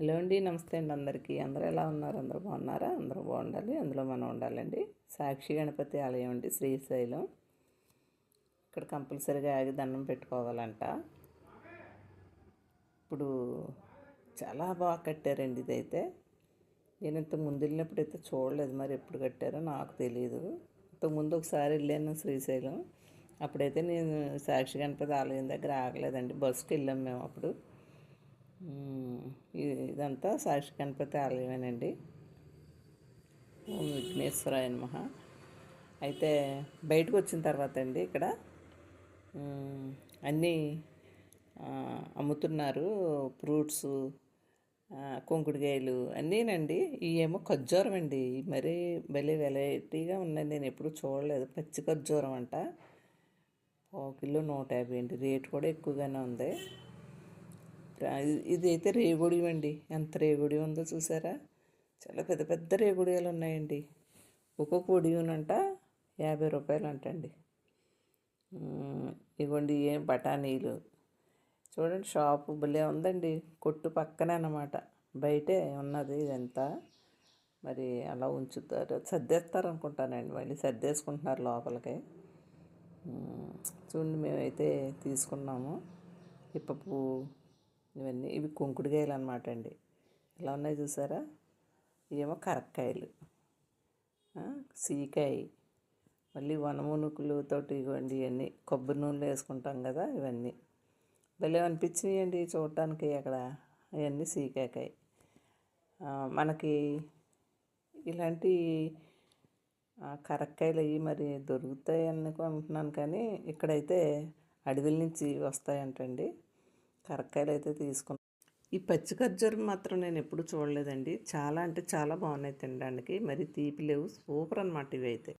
Hello అండి నమస్తే అండి అందరికీ. అందరూ ఎలా ఉన్నారు? అందరూ బాగున్నారా? అందరూ బాగుండాలి. అందులో మనం ఉండాలండి. సాక్షి గణపతి ఆలయం అండి శ్రీశైలం. ఇక్కడ కంపల్సరీగా ఆగి దండం పెట్టుకోవాలంట. ఇప్పుడు చాలా బాగా కట్టారండి ఇదైతే. నేను ఇంతకు ముందు వెళ్ళినప్పుడు అయితే చూడలేదు మరి ఎప్పుడు కట్టారో నాకు తెలియదు ఇంతకు ముందు ఒకసారి వెళ్ళాను శ్రీశైలం. అప్పుడైతే నేను సాక్షి గణపతి ఆలయం దగ్గర ఆగలేదండి. బస్సుకి వెళ్ళాం మేము అప్పుడు. ఇదంతా సాక్షి గణపతి ఆలయమేనండి. ఓం విఘ్నేశ్వరాయ నమః. అయితే బయటకు వచ్చిన తర్వాత అండి ఇక్కడ అన్నీ అమ్ముతున్నారు. ఫ్రూట్స్ ఆ, కుంకుడుకాయలు అన్నీనండి. ఇవేమో ఖర్జూరం అండి మరీ భలే వెరైటీగా ఉన్నాయి. నేను ఎప్పుడు చూడలేదు. పచ్చి ఖర్జూరం అంట. పావు కిలో నూట యాభై అండి. రేటు కూడా ఎక్కువగానే ఉంది. ఇదైతే ఇది- అయితే అండి. ఎంత రేగుడియం ఉందో చూసారా? చాలా పెద్ద పెద్ద రేగుడియాలు ఉన్నాయండి. ఒక్కొక్క ఉడియనంట యాభై రూపాయలు అంటండి ఇగోండి ఏం బఠానీలు. చూడండి షాపు భలే ఉందండి. కొట్టు పక్కనే అన్నమాట. బయటే ఉన్నది ఇదంతా. మరి అలా ఉంచుతారు. సర్దేస్తారు అనుకుంటానండి మళ్ళీ సర్దేసుకుంటున్నారు లోపలికి. చూడండి మేమైతే తీసుకున్నాము. ఇప్పపు ఇవన్నీ ఇవి కుంకుడుకాయలు అనమాట అండి. ఎలా ఉన్నాయి చూసారా? ఇవేమో కరక్కాయలు. సీకాయ. మళ్ళీ వనమునుకులతోటి ఇవ్వండి ఇవన్నీ. కొబ్బరి నూనెలో వేసుకుంటాం కదా ఇవన్నీ. భలే అనిపించినాయండి చూడటానికి అక్కడ. అవన్నీ సీకాకాయ మనకి ఇలాంటి కరక్కాయలు అవి మరి దొరుకుతాయి అనుకుంటున్నాను కానీ ఇక్కడైతే అడవిల నుంచి వస్తాయంటండి. కరక్కాయలు అయితే తీసుకున్నాను ఈ పచ్చి ఖర్జూరం మాత్రం నేను ఎప్పుడు చూడలేదండి. చాలా అంటే చాలా బాగున్నాయి తినడానికి. మరి తీపి లేవు. సూపర్ అనమాట ఇవి అయితే